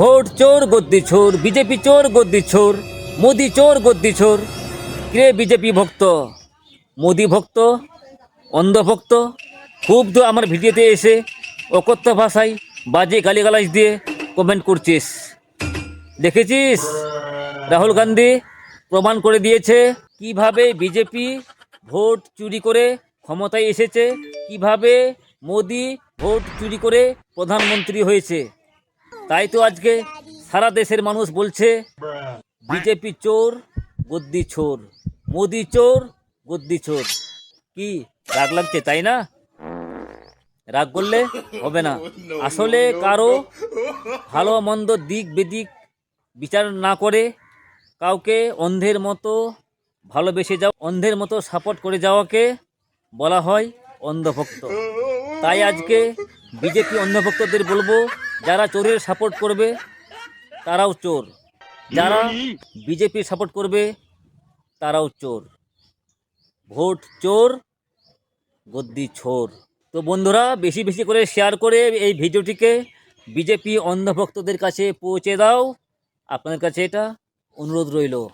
Vote চোর, গদ্দি চোর, BJP চোর, গদ্দি চোর, মোদি চোর, গদ্দি চোর। কে বিজেপি ভক্ত? মোদি ভক্ত, অন্ধ ভক্ত। খুব তো আমার ভিডিওতে এসে অকথ্য ভাষায় বাজে গালিগালাজ দিয়ে কমেন্ট করছিস। দেখেছিস? রাহুল গান্ধী প্রমাণ করে দিয়েছে কীভাবে বিজেপি ভোট চুরি করে ক্ষমতায় এসেছে, কীভাবে মোদি ভোট চুরি করে প্রধানমন্ত্রী হয়েছে। তাই তো আজকে সারা দেশের মানুষ বলছে, বিজেপি চোর, গদ্দি চোর, মোদি চোর, গদ্দি চোর। কি, রাগ লাগছে, তাই না? রাগ করলে হবে না। আসলে কারও ভালো মন্দ দিক বেদিক বিচার না করে কাউকে অন্ধের মতো ভালোবেসে যাও, অন্ধের মতো সাপোর্ট করে যাওয়াকে বলা হয় অন্ধভক্ত। তাই আজকে বিজেপি অন্ধভক্তদের বলব যারা চোরের সাপোর্ট করবে, তারাও চোর। যারা বিজেপির সাপোর্ট করবে, তারাও চোর। ভোট চোর, গদ্দি ছোর। তো বন্ধুরা, বেশি বেশি করে শেয়ার করে এই ভিডিওটিকে বিজেপি অন্ধভক্তদের কাছে পৌঁছে দাও। আপনাদের কাছে এটা অনুরোধ রইল।